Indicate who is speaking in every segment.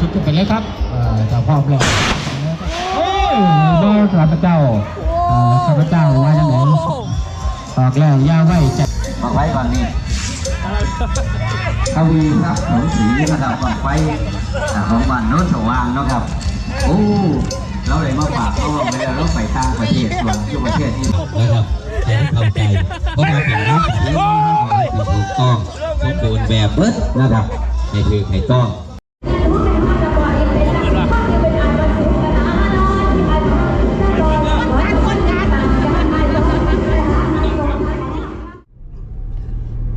Speaker 1: คิดกันไปเลยครับจะพร้อมแล้วเอ้ยบ่ข้าพเจ้าข้าพเจ้าว่าจังไดออกแล้วย่าไว้ใจ
Speaker 2: มาไว้ก่อนนี่ทวีครับหนองสีนะครับก่อนไฟอ่าของบ้านโน้นสว่างนะครับ โอ้เราเลยมาฝากเขาไปแล้วเราไปต่างประเทศส่วนที่ประเทศที่
Speaker 3: นะครับให้เข้าใจเพราะมาเป็นนักเรียนถูกต้องสมบูรณ์แบบเบิดนะครับให้ถือให้ต้อง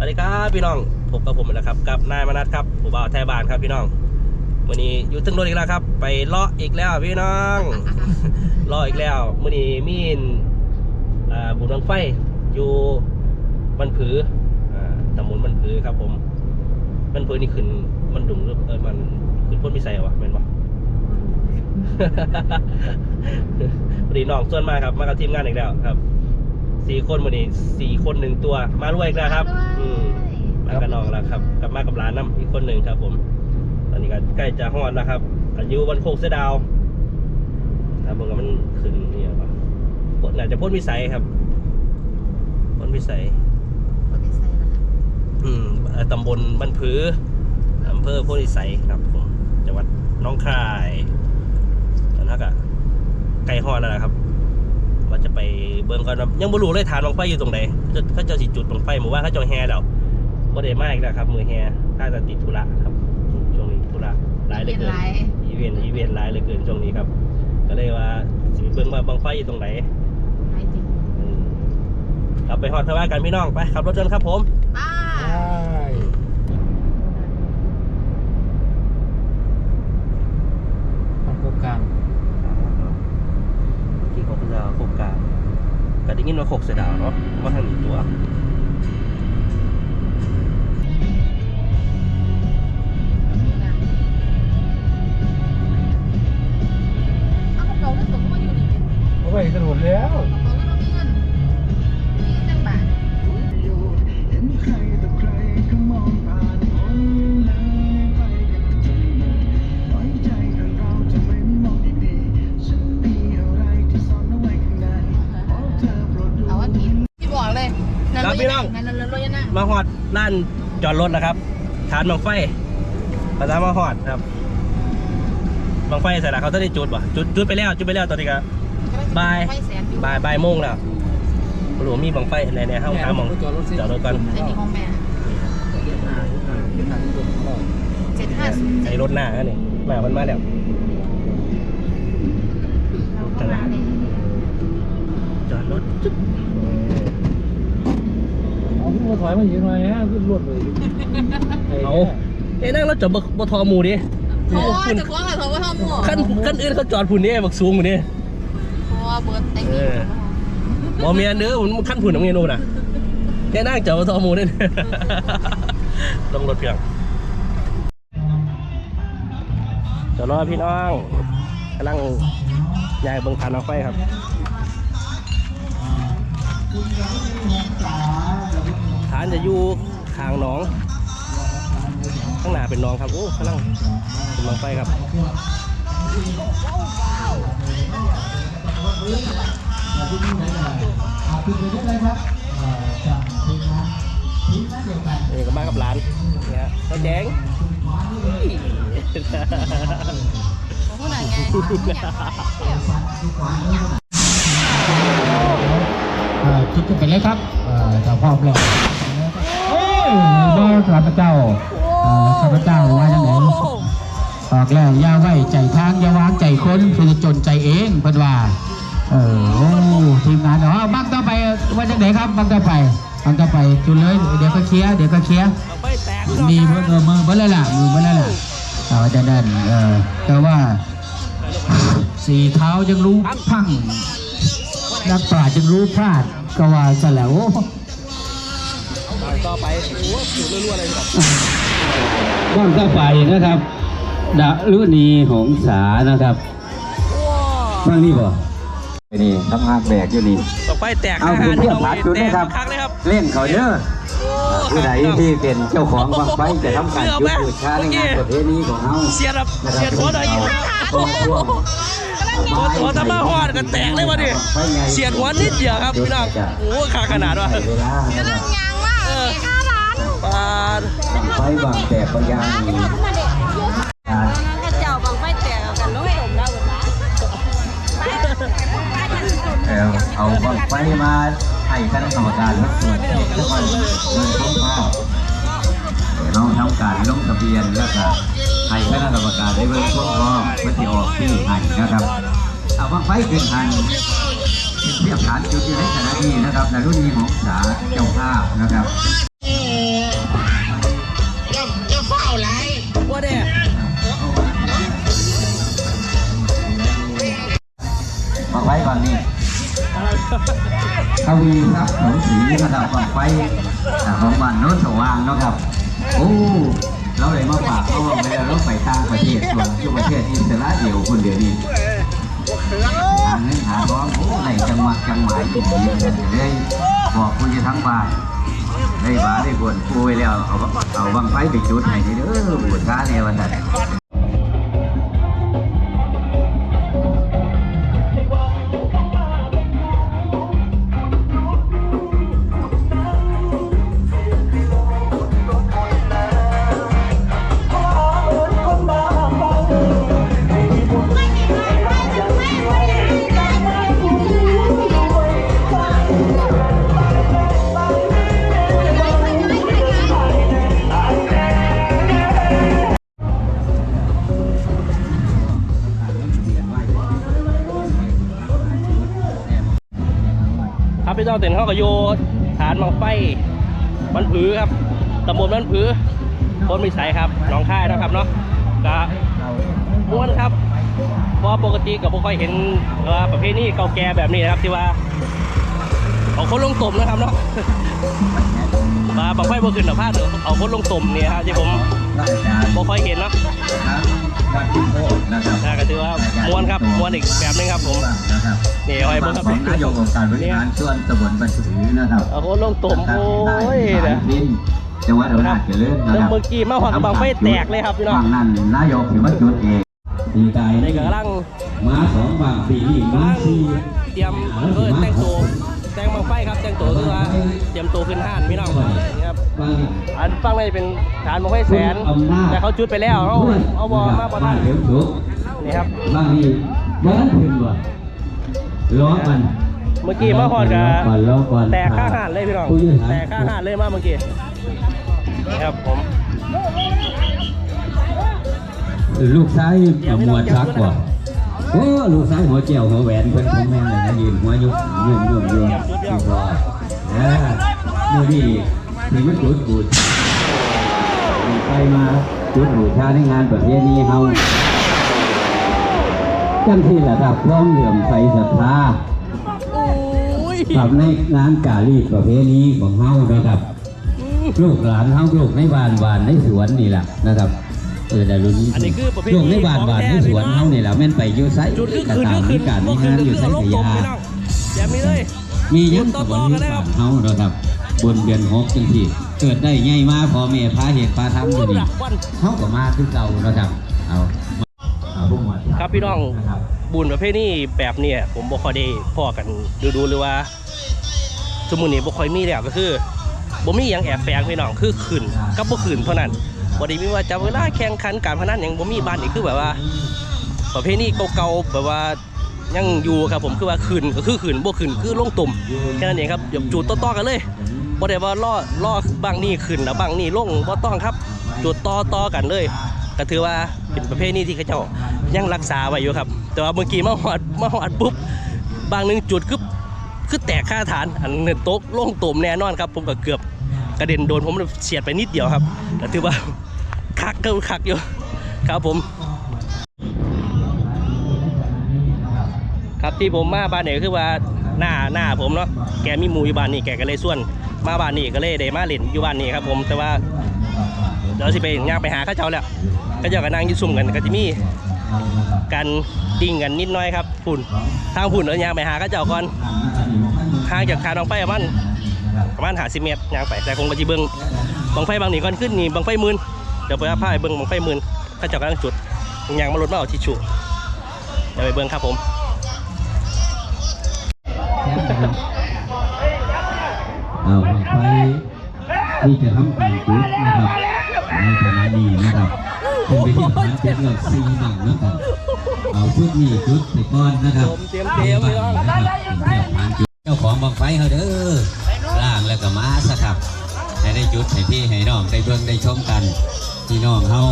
Speaker 4: วัสดีครับพี่น้องพบกับผมนะครับกับนายมนัทครับผู้บ่าวไทยบ้านครับพี่น้อง วันนี้อยู่ตึงรถอีกแล้วครับ ไปเลาะอีกแล้วพี่น้องเลาะอีกแล้ววันนี้มีนอ่าบุญบังไฟอยู่บันผืออ่าตำบลบันผือครับผมบันผือนี่ขึ้นมันดุงหรือเออมันขึ้นพ้นพิสัยวะแม่นปะวันนี้น้องส่วนมากครับมากับทีมงานอีกแล้วครับ สี่คนวันนี้สี่คนหนึ่งตัว มาด้วยอีกแล้วครับ อืมมากับน้องแล้วครับกลับมากับร้านน้ำอีกคนหนึ่งครับ ผม ตอนนี้ก็ใกล้จะฮอดแล้วครับอายุวันโคกเสอดาวครับผมก็มันขึ้นนี่ครับพ้นน่าจะพ้นวิสัยครับพ้นวิสัยอืมเอ่อตำบลบ้านผืออำเภอโพธิสัยครับผมจังหวัดหน้องคายตอนนั้นก็ไกลฮอดแล้วนะครับ ว่าจะไปเบิ่งก่อนว่ายังบ่รู้เลยฐานบังไฟอยู่ตรงไหนเขาเขาเจะสิจุดบังไฟหมู่ว่าเขาเจะแห่แล้วบ่ได้มาอีกแล้วครับ มือแห่ถ้าจะติดธุระครับ ช่วงนี้ธุระหลายเหลือเกินอีเวนต์อีเวนต์หลายเหลือเกินช่วงนี้ครับ ก็เลยว่าสิไปเบิ่งว่าบังไฟอยู่ตรงไหนอืมกลับไปฮอดทว่ากันพี่น้องไปขับรถจนครับผม
Speaker 1: ทางโครงการ
Speaker 4: ที่เขาจะโครงการก็ ได้ยินว่าโคกเสยดาวเนาะว่าทางนี้ตัวา
Speaker 1: น
Speaker 5: จอดร
Speaker 6: ถ
Speaker 4: แล้วครับ ฐานบังไฟภาษามาฮอดครับบังไฟเสร็จแล้วเขาจะได้จุดบ่จุดจุดไปแล้วจุดไปแล้วตอนนี้ก็บาย
Speaker 6: ไฟแสนอยู่
Speaker 4: บ่ายบ่ายโมงแล้วไม่รู้ว่ามีบังไฟอะไรในห้องน้ำมองจอดรถกัน
Speaker 6: ในที่ห้องแม่เจ็ดห้าศูนย์
Speaker 4: ไอ้รถหน้าอันนี่หน้ามันมาแล้วตลาดจอดรถจุ๊บ
Speaker 1: เอาพี่ มาถอยมาอยู่หน่อยฮะขึ้นรวดเลย
Speaker 4: เอาเอ้นั่งรถจอดบทอหมูดิ
Speaker 6: โอ้ยจะคว้างอะไรเขาว่าทำหมด
Speaker 4: ขั้นขั้นอื่นเขาจอดผุนนี่บักสูงกว่านี่
Speaker 6: เพราะว่าเบิร์ดไอ้
Speaker 4: เอ
Speaker 6: นี่
Speaker 4: อบอเมียเนื้อมันขั้นผุนของเมียนูน่ะแค่นั่งจอดบทอหมูนี่ลงรถเพียงจอดรอพี่น้องกำลังยายเบิ่งทานเอาไฟครับานจะอยู่ข้างหนอง ข้างหน้าเป็นหนองครับโอ้กำลังกำลังไฟครับนี่ก็มากับร้านเนี่ยก็แจ้ง
Speaker 6: พูดอะไรไง
Speaker 1: เอ่อคิดกันไปเลยครับเอ่อจะพร้อมแล้วเอ้ยบ่ข้า พเจ้าเอ่อข้าพเจ้าว่าจังไดออกแล้วอย่าไว้ใจทางอย่าวางใจคนเพื่อจะจนใจเองเพิ่นว่าเออโอ้ทีมงานเนาะบังต่อไปว่าจังไดครับบังต่อไปบังต่อไปจุดเลยเดี๋ยวก็เคลียร์เดี๋ยวก็เคลียร์
Speaker 4: เอาไฟแตก
Speaker 1: มีมือเออมือเบิ้ลเลยล่ะมือเบิ้ลเลยล่ะแต่ว่าจะนั่นเออแต่ว่าสีเท้ายังรู้พังนักปราชญ์ยังรู้พลาดก็ว่าซะแล้ว
Speaker 4: ต่อไปโอ้โหอยู่รัวๆเลยครับ
Speaker 3: บ้านเข้าไปนะครับดารุณีหงสานะครับบ้างนี่บ่
Speaker 2: นี่ทำงานแบกอยู่นี่
Speaker 4: ต่อไฟแตก
Speaker 2: เอา
Speaker 4: อา
Speaker 2: คุณ
Speaker 4: หาร
Speaker 2: เพื่
Speaker 4: พี่
Speaker 2: อน
Speaker 4: น้อง
Speaker 2: ผ่านจุด
Speaker 4: แต
Speaker 2: นะ
Speaker 4: ก
Speaker 2: ครับ
Speaker 4: คักเลยครับ
Speaker 2: เล่นเขาเด้อ
Speaker 4: โอ้
Speaker 2: ผู้ใดที่เป็นเจ้าของบังไฟจะทำการจุดบูชาในงานประเพณีของเฮา
Speaker 4: เสียดครับเสียดหัวหน่อยอยู่
Speaker 2: ตัวช่วง
Speaker 4: ตัวตัวตะมาหอดกันแตกเลยวะดิเสียดหัวนิดเดียวครับพี่น้องโอ้ขาขนาดว่ะ
Speaker 2: ล้า
Speaker 4: ด
Speaker 2: บังไฟบางแตกบางอย่างนี่กา
Speaker 6: เจ้าบังไฟแตกกันน้องสมแล้วเหมือนกัน
Speaker 2: เอาเอาบังไฟมาให้คณะกรรมการรับตรวจเช็คทุกวันเงินของพ่อเดี๋ยวเราทำการลงทะเบียนแล้วก็ให้คณะกรรมการได้เบิ่งพวกพ่อเพื่อที่ออกที่ให้นะครับเอาบังไฟขึ้นหันเทียบฐานจุดที่ในขณะนี้นะครับในรุ่นนี้ของสาเจ้าภาพนะครับ ไฟก่อนนี่ทวีครับหนองสีนะครับบังไฟจาของบ้านโน้นสว่างนะครับ โอ้เราเลยมาฝากเขาบอกเลยเราไปต่างประเทศส่วนอยู่ประเทศอิสราเอลคนเดียวนี้หาเงินหาร้องโอ้ในจังหวัดจังหมายที่ดีเลยบอกคุณจะทั้งบ้านได้บ้าได้บนปูไว้แล้วเอาเอาบังไฟไปจุดให้นี่เด้อบูชาในวันนั้น
Speaker 4: ครับพี่น้องเต็นเขาก็โยฐานมังไฟมันผือครับตำบลมันผือคนมีสายครับหนองค่ายนะครับเนาะก็ม้วนครับเพราะปกติกับบ่ค่อยเห็นว่าประเภทนี้เก่าแก่แบบนี้นะครับที่ว่าเอาคนลงตุ่มนะครับเนาะมาบังไฟบ่ขึ้นหรอกพลาดเอาคนลงตุ่มเนี่ยครับที่ผม
Speaker 2: ราชการ
Speaker 4: บ่ค่อยเห็นเนาะ
Speaker 2: นะครับวัดพิโภคนะครับ
Speaker 4: น่าก็ถือว่าม้วนครับม้วนอีกแบบหนึงครับผม
Speaker 2: นะครับ
Speaker 4: นี่เอาไว้เบิ่งครับ
Speaker 2: ของนายกองค์การบริหารส่วนตำบลบันถือนะครับ
Speaker 4: เอาคนลงตุ่มโอ้ย
Speaker 2: นะ
Speaker 4: เด้อ
Speaker 2: จังหวัดอำนาจเจริญนะ
Speaker 4: แล้ว
Speaker 2: ครับ
Speaker 4: เมื่อกี้มาหอดกับบังไฟแตกเลยครับพี่น้อง
Speaker 2: ฝั่งนั้นนายกถือว่าจุดเอง
Speaker 3: ดีใจ
Speaker 4: นี่ก็กำลัง
Speaker 3: มาสองบางปีนี่มากำ
Speaker 4: ลัง
Speaker 3: สี่
Speaker 4: เตรียมเออแต่งตัวแต่งบัง ไฟครับแต่งตัวคือว่าเตรียมตัวขึ้นห้านพี่น้องนี่ครับ
Speaker 3: บาง
Speaker 4: อันฟังเลยเป็นฐานบังไฟแสน แต่เขาจุดไปแล้วเขาเอาบอมาประทัน
Speaker 3: เดี๋ยวถูก
Speaker 4: นี่ครับ
Speaker 3: บางนี่บ้านถึงว่ะล้อมัน
Speaker 4: เมื่อกี้มาหอดกับ
Speaker 3: ก่อนล้อก่อน
Speaker 4: แตกข้างห้านเลยพี่น้อง
Speaker 3: ผู้ยืน
Speaker 4: แตกข้างห้านเลยมาเมื่อกี้นี่ครับผม
Speaker 3: ลูกซ้ายหมวดชักกว่า โอ้ลูกซ้ายหัวเจียวหัวแหวนเพิ่นคงแม่นเลยนะยืนหัวยุกยืนยุ่งยุ่งที่พอนะมือดีที่มันจุดบูดไปมาจุดบูชาในงานประเพณีเฮาจังที่ระดับพร้อมเหลื่อมใสศรัทธา
Speaker 4: โอ้ย
Speaker 3: กับในงานกาลีประเพณีของเฮานะครับ ลูกหลานเฮาลูกในบ้านบ้านในสวนนี่แหละนะครับ เออแต่รุ่นนี้
Speaker 4: อันนี้คือประเพณี
Speaker 3: ลูกในบ้านบ้านในสวนเฮานี่แหละแม่นไปอยู่ไส
Speaker 4: จุดคือ
Speaker 3: ก็
Speaker 4: คืน
Speaker 3: ตาม
Speaker 4: คือคื
Speaker 3: มี
Speaker 4: น
Speaker 3: การมี
Speaker 4: คื
Speaker 3: งาน
Speaker 4: น
Speaker 3: อยู่ไส
Speaker 4: คือล
Speaker 3: ก
Speaker 4: ง
Speaker 3: ยา
Speaker 4: ตมพี่น้องอย่ามีเลย
Speaker 3: มีหยัง
Speaker 4: ต่
Speaker 3: กั
Speaker 4: อบๆ
Speaker 3: วัน
Speaker 4: กั
Speaker 3: นี้
Speaker 4: นได้ครับ
Speaker 3: เฮานะครับบนเดือนหกจังซี่เกิดได้ใหญ่มาพอแม่พาเหตุพาทำอยู่นี่
Speaker 4: วัน
Speaker 3: เฮาก็มาคือเก่านะครับเอาเอาพวกมัน
Speaker 4: ครับพี่น้อง
Speaker 3: นะครับ
Speaker 4: บุญประเภทนี้แบบเนี้ยผมบ่ค่อยได้พ่อกันดูๆหรือว่าสมุนนี้บ่ค่อยมีแล้วก็คือบ่มีหยังแอบแฝงพี่น้องคือขืนกับบ่ขืนเท่านั้น บ่ได้มีว่าจะเวลาแข่งขันการพนันหยังบ่มีบ้านนี่คือแบบว่า ประเภทนี้เก่าๆแบบว่ายังอยู่ครับผมคือว่าขืนก็คือขืนบ่ขืนคือลงตุ่มแค่นั้นเองครับอย่าจุดต่อๆกันเลยบ่ได้ว่าล่อล่อบางนี่ขึ้นแล้วบางนี่ลงบ่ต้องครับจุดต่อต่อกันเลย ก็ถือว่าเป็นประเภทนี้ที่เขาเจ้ายังรักษาไว้อยู่ครับ แต่ว่าเมื่อกี้มาหอดมาหอดปุ๊บบางนึงจุดคือคือแตกค่าฐานอันนึงโต๊ะล่งตุ่มแน่นอนครับผมก็เกือบ กระเด็นโดนผมเฉียดไปนิดเดียวครับแต่ถือว่าคักก็คักอยู่ครับผม ครับที่ผมมาบ้านเนี่ยคือว่าหน้าหน้าผมเนาะแกมีหมูอยู่บ้านนี่แกก็เลยส่วนมาบ้านนี่ก็เลยได้มาเล่นอยู่บ้านนี่ครับผมแต่ว่าเดี๋ยวสิไปย่างไปหาข้าเจ้าแล้วข้าเจ้าก็นั่งยืดซุ่มกันก็จะมีการดิ่งกันนิดหน้อยครับฝุ่นทางฝุ่นเดี๋ยวย่างไปหาข้าเจ้าก่อนห่างจากทางน้องไปประมาณ ประมาณหาสิเมตรย่างไปแต่คงก็จะเบิ้งบังไฟบางนี่ก่อนขึ้นนี่บังไฟหมื่นเดี๋ยวไปพาไปเบิ่งบังไฟหมื่นข้าเจ้ากำลังจุดยางมาลดมาเอาทิชชู่เดี๋ยวไปเบิ่งครับผม
Speaker 3: เอาไปที่จะทำการจุดนะครับในขณะนี้นะครับเป็นไปที่ฐานเป็นกับซีหนังนะครับเอาชุดนี้ชุดไปก่อนนะครับ
Speaker 4: เตรียมเตรียมเลย
Speaker 3: นะครับเป็นเตรียมฐานจุดเจ้าของบังไฟเขาเด้อล่างแล้วก็มาสครับ ให้ได้จุดให้พี่ให้น้องได้เบิ่งได้ชมกันพี่น้องเฮา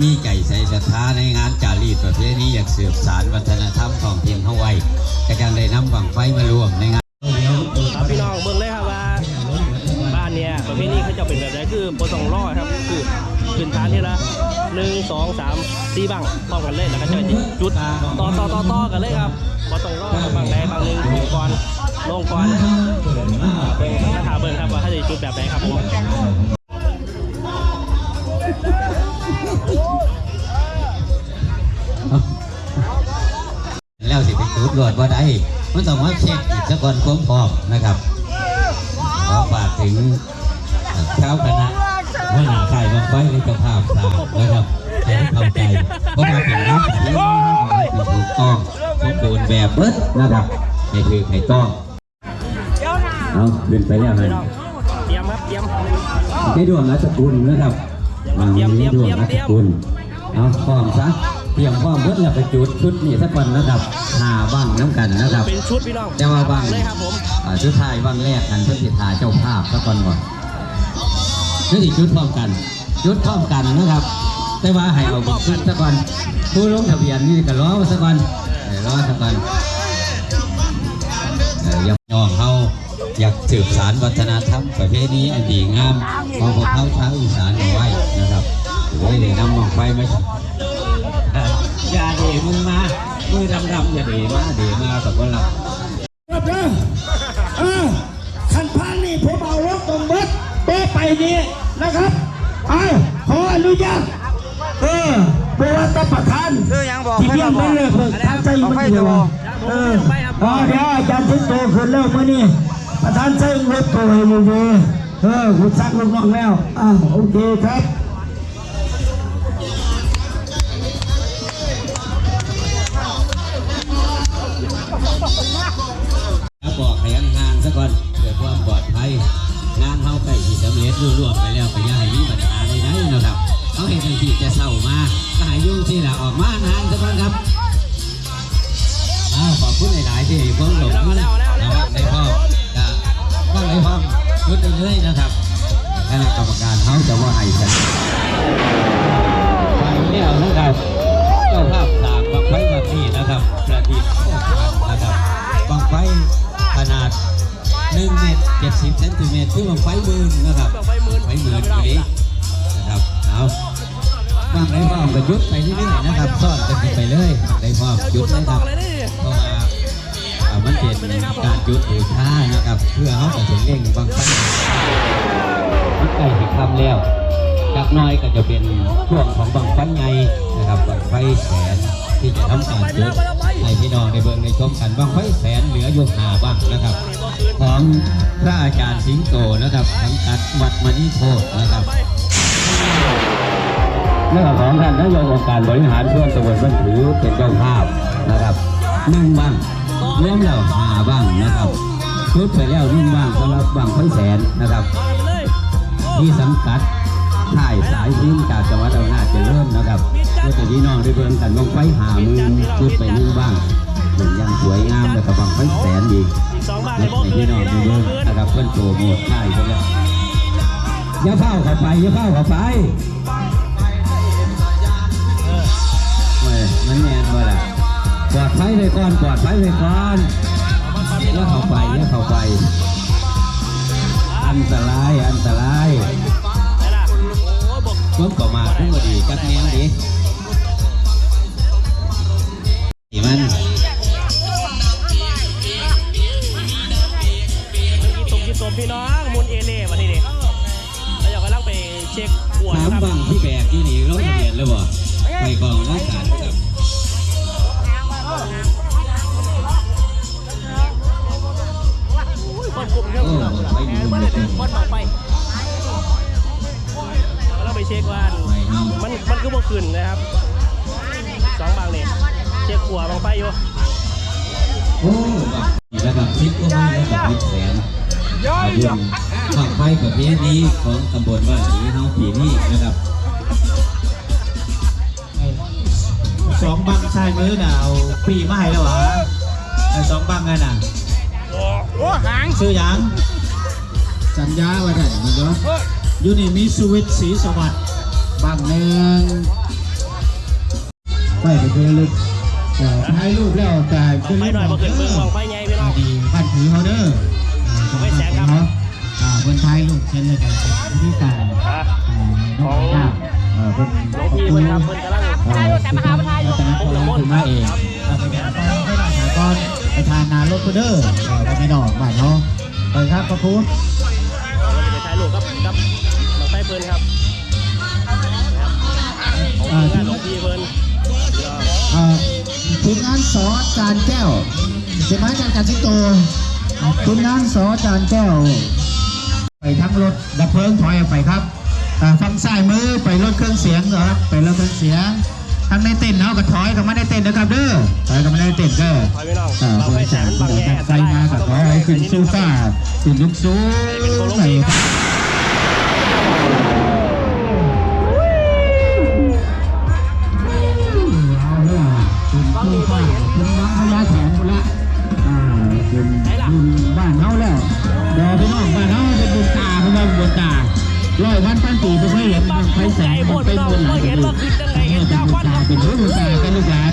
Speaker 3: มีใจใส่ศรัทธาในงานจารีตประเพณีอยากสืบสานวัฒนธรรมของถิ่นเฮาไว้ก็จังได้นำบังไฟมารวมในงาน
Speaker 4: ครับพี่น้องเบิ่งเลยครับว่าบ้านเนี่ยประเภทนี้เขาจะเป็นแบบไหนคือโบต้องรอครับคือขึ้นฐานที่ละหนึ่งสองสามสี่บังพร้อมกันเลยแล้วก็จะจุดต่อต่อต่อต่อกันเลยครับโบต้องรอครับบางใดบางหนึ่งลงก่อน ลงก่อนเบิ่งคาถาเบิ่งครับว่าเขาจะจุดแบบไหนครับผม
Speaker 3: แล้วสิไปจุดรวดว่าได้มันต้องมาเช็คอีกสักก่อนความพร้อมนะครับขอฝากถึงเช้าคณะว่าหนาใครบางไฟในเจ้าภาพสามนะครับให้ได้เข้าใจเพราะมาเป็นนักที่ให้ถูกต้องสมบูรณ์แบบเบิดนะครับให้ถือให้ต้อง เอาเป็นไปแล้ว
Speaker 4: พี่
Speaker 3: นะ
Speaker 4: น้องเตรียมครับเตรียม
Speaker 3: ได้ดวงรัชกุลนะครับวางนี้ดวงรัชกุลเอาพร้อมซะเตรียมพร้อมเบิดแล้วไปจุดชุดนี้สักวันนะครับหาบ้างน้ำกันนะครับ
Speaker 4: เป็นชุดพี่น้อง
Speaker 3: แต่ว่าบาง
Speaker 4: เลยครับผม
Speaker 3: อ่าชุดไทายบางแรกกันเพื่อสิทาเจ้าภาพสักวันก่อนนี่สิชุดพร้อมกันชุดพร้อมกันนะครับ แต่ว่าให้เอาชุดสักวันผู้ลงทะเบียนนี่ก็รอสักวันเออรอสักวันเอออยากย่องเขา อยากสืบสารวัฒนธรรมประเพณีอันดีงามของพวกเขาชาวอีสานเอาไว้นะครับถือว่าได้นำมองไปไหมอย่าเดมึงมามือดำๆอย่าเดมาเดมากับว่าเรา
Speaker 1: ครับเด้อเออคันพานนี่ผมเอารถตรงเบิดเป้ไปนี้นะครับเอาขออนุญาตเออเพื่อว่าต้องประธาน
Speaker 7: ซื้อยังบอก
Speaker 1: ที่เรียกไม่เลยเพิ่งทานใจมันเดียวเอออ๋อเดี๋ยวอาจารย์ทิ้งโตขึ้นแล้วมื่อนี้ ประธานใจรถโตให้มือดีเออคุณซักลูกน้องแล้วอ่าโอเคครับ
Speaker 3: บอกให้ห่างๆซะก่อนเกิดความปลอดภัย งานเข้าใกล้ที่สำเร็จรุ่ร่วงไปแล้วก็อย่าให้มีปัญหาใดๆนะครับเขาเห็นทันทีจะเศร้ามาก็ห้ยุ่งที่ละออกมานานซะก่อนครับอ้าวขอบคุณหลายๆที่ให้ผมหลงนะครับ ชุดเรื่อยๆนะครับคณะกรรมการเขาจะว่าให้ฉันไปแล้วนะครับเจ้าภาพสร้างบังไฟแบบนี้นะครับ ประดิษฐ์นะครับบังไฟขนาด1เมตร70เซนติเมตรคือบังไฟหมื่นนะครับ
Speaker 4: บังไฟหมื่น
Speaker 3: กี่นอยู่นี้นะครับเอาบางไรพร้อมก็ยุดไปเรื่อยๆนะครับซ่อนกันไปเลยได้พร้อมยุดเลยครับ
Speaker 4: เป็
Speaker 3: นการจุดบูชานะครับ เพื่อเขาจะถึงเร่งบางครั้งมันใกล้ถึงคำแล้วจากหน้อยก็จะเป็นช่วงของบางไฟไงนะครับบางไฟแสนที่จะทำการจุดให้พี่น้องในเบิงในชมกันบางไฟแสนเหลืออยู่หาบ้างนะครับ ของพระอาจารย์สิงโตนะครับสังกัดวัดมณีโพธิ์นะครับเรื่องของท่านนายกองค์การบริหารส่วนตำบลบ้านถือเป็นเจ้าภาพนะครับหนึ่งบ้าง รวมแล้วหาบ้างนะครับชุดไปแล้วนึ่งบ้างสำหรับบางไฟแสนนะครับ ที่สังกัดถ่ายสายพิมพ์จากจังหวัดอำนาจเจริญนะครับเพื่อจะพี่น้องได้เบิ่งกันบางไฟหามือชุดไปนึ่งบ้างเหมือนอยังสวยงามแล้วก็บางไฟแสนอีก
Speaker 4: อีกสองบาท
Speaker 3: ให้
Speaker 4: ในบ่คื
Speaker 3: พี่
Speaker 4: น
Speaker 3: น้อง
Speaker 4: นี่
Speaker 3: ได้เบิ่ง
Speaker 4: น
Speaker 3: นะครับเพื่อนโปรโมทถ่ายไปแล้วอย่าเข้าเข้าไปอย่าเข้าเข้าไปเว้ยมันแน่นบ่ล่ะ ปลอดภัยเลยก่อนปลอดภัยเลยก่อนอย่าเข้าไปอย่าเข้าไป อันตรายอันตราย
Speaker 4: ไหนล่ะโอ้ยบอก
Speaker 3: ผมก็มาผมก็ดีจักแนวดีที่มัน
Speaker 4: ตกที่ตมพี่น้องมุนเอเล่มาที่นี่แล้วเดี๋ยวกำลังไปเช็คปวด
Speaker 3: สาม
Speaker 4: ครับ
Speaker 3: บังที่แบกที่นี่เราจะเห็นแล้วบ่ไปกองรักษาครั
Speaker 4: กลุ่มเรื่อง
Speaker 3: โอ้
Speaker 4: เรื่อง
Speaker 3: ไป
Speaker 4: แห
Speaker 3: ดู
Speaker 4: ม
Speaker 3: มัน
Speaker 4: ไม่
Speaker 3: เล
Speaker 4: ได้
Speaker 3: ย
Speaker 4: เป็นคนต่อไปมันคือบ่ขึ้นนะครับสองบางเนี่ยเช็คขัวบางไฟอยู่
Speaker 3: โอ้ระดับทิพย์ก็ไม่ระดับทิพย์แสนอยุบังไฟประเภทนี้ของตำบลบ้านหลีเฮาปีนี้นะครับ
Speaker 1: สองบังชายมือหน่ะเอาปีมาให้แล้ววะสองบังนั่นน่ะ
Speaker 4: โอ้หาง
Speaker 1: ชื่อหยังสัญญาไว้ได้มันเนาะอยู่นี่มีสวิตสีสวัสดิ์บังหนึ่งไปไปเพื่อลึกแต่ถ่ายรูปแล้วแต่
Speaker 4: บางไฟหน่อยบ่ขึ้นเบิ่งบางไฟใหญ่พี่น้อง
Speaker 1: ดีพันถือเขาเด้อ
Speaker 4: ไม่แสงครับ
Speaker 1: อ่าบนท้ายลูกเช่นเลยกันวิธีการ
Speaker 4: อะ
Speaker 1: อ่าน้องข้าวเอ่อเป็น
Speaker 4: หลวงพี่เพิ่นครับเพิ่นกำลัง
Speaker 1: ถ่ายรูปแต่มาหาถ่ายรูปแต่มาคนมาเองเอาไปแกะไปหน่อยหาก่อน ไปทานนารถพุเดอร์ไปไม่นอกบ้านเนาะไปครับพระคุณ
Speaker 4: เราจะไปถ่ายรูปกับกับบางไฟเพิ่นครับนะครับของทีมงานหลวงพี่เพิ่นพี่น้อง
Speaker 1: อ่าทีมงานสอจานแก้วใช่ไหมจานจานสิงโตทีมงานสอจานแก้ว ไปทั้งรถดับเพลิงถอยออกไปครับอ่าฝั่งซ้ายมือไปรถเครื่องเสียงเหรอไปรถเครื่องเสียง ทางในเต้นเนาะก็ถอยก็ไม่ได้เต้นนะครับเด้อถอยก็ไม่ได้เต้นเด้อ
Speaker 4: ถอยพี่น้อง
Speaker 1: อ่า
Speaker 4: บาง
Speaker 1: เพื่
Speaker 4: ไฟ
Speaker 1: อ
Speaker 4: แส
Speaker 1: จาง
Speaker 4: มันบาง
Speaker 1: เดี๋ยว
Speaker 4: แง่
Speaker 1: ดับไฟมาก็ขอให้ขึ้นสู้ฟ้าขึ้นลุกสู
Speaker 4: เป็นบุ
Speaker 1: ญตาเป็นลูกหลาน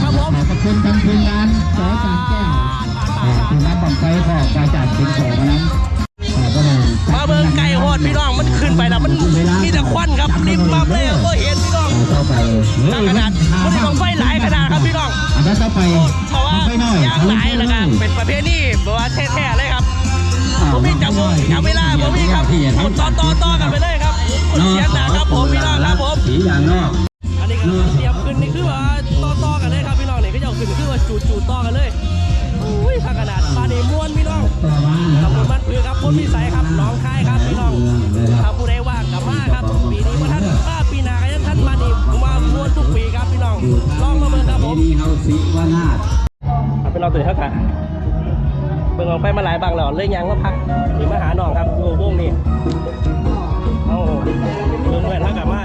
Speaker 4: ข
Speaker 1: อบคุณทางทีมงานสอจานแก้วอ่าทีมงานบังไฟก็กระจัดเป็นโสมานั้น
Speaker 4: มาเบิ่งไก่โหดพี่น้องมันขึ้นไปแล้วมันมีแต่ควันครับริมมาเลยก็เห็นพี่น้อง
Speaker 1: ต่อไป
Speaker 4: ขนาดมันมีบางไฟหลายขนาดครับพี่น้อง
Speaker 1: อันนั้นต่อไป
Speaker 4: เพราะว่า
Speaker 1: อย
Speaker 4: ยางหลายแล้วกันเป็นประเภทนี้แบบว่าแท้ๆเลยครับผมมีจับมือจับเวลาผมมีครับต่อต่อต่อกันไปเลยครับเสียงหนาครับผมพี่น้องครับผม
Speaker 3: สีอย่างนอก
Speaker 4: จูดต่อกันเลยอุ้ยขนาดปานีม้วนพี่น้อง
Speaker 1: ต่อมา
Speaker 4: ขอบคุณมันคือครับคนพิสัยครับน้องค่ายครับพี่น้องถ้าผู้ใดว่างกับมาครับปีนี้ว่าท่านป้าปีนาก็ยังท่านมานี่ผมาม้วนทุกปีครับพี่น้องลองมาเบิ่งครับผม
Speaker 3: นี่เฮาสิวนาถ
Speaker 4: เอาเป็นเราตื่นเท่ากันเบิ่งออกไปมาหลายบางแล้วเลยยังมาพักนี่มาหาน้องครับอยู่วงนี้เอ้าเบิ่งแหวนเท่ากับมา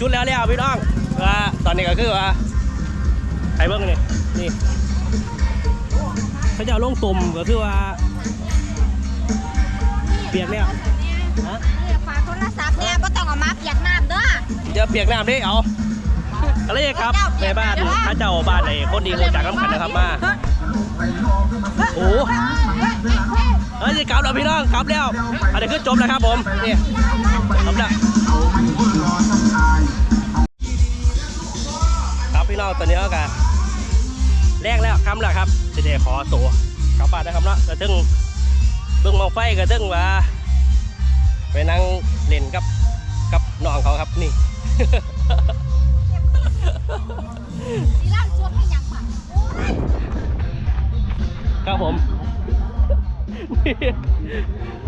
Speaker 4: จุดแล้วแล้วพี่น้องว่าตอนนี้ก็คือว่าไอ้เบิ้งนี่นี่เขาจะเอาลงตุ่มก็คือว่า เปียกเนี่ยฮะ
Speaker 6: ฝากโทรศัพท์เนี่ยก็ต้องเอามาเปียกน้ำเด้อ
Speaker 4: จะเปียกน้ำได้เอาอะไรครับในบ้านพระเจ้าบ้านไหนคนดีคนจากน้ำขันนะครับมาโอ้โหเฮ้ยกลับแล้วพี่น้องกลับแล้วอันนี้คือจบแล้วครับผมนี่จบแล้ว พี่น้องตอนนี้ก็แรกแล้วคำแล้วครับจะได้ขอตัวกลับบ้านนะครับเนาะกระทึงเบิ่งมองไฟกระทึงว่าไปนั่งเล่นกับกับน้องเขาครับนี่ครับผม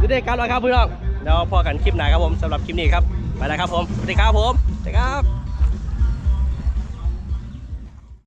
Speaker 4: จะได้ครับแล้วครับพี่น้องเดี๋ยวพอกันคลิปหน้าครับผมสำหรับคลิปนี้ครับไปแล้วครับผมสวัสดีครับผมสวัสดีครับ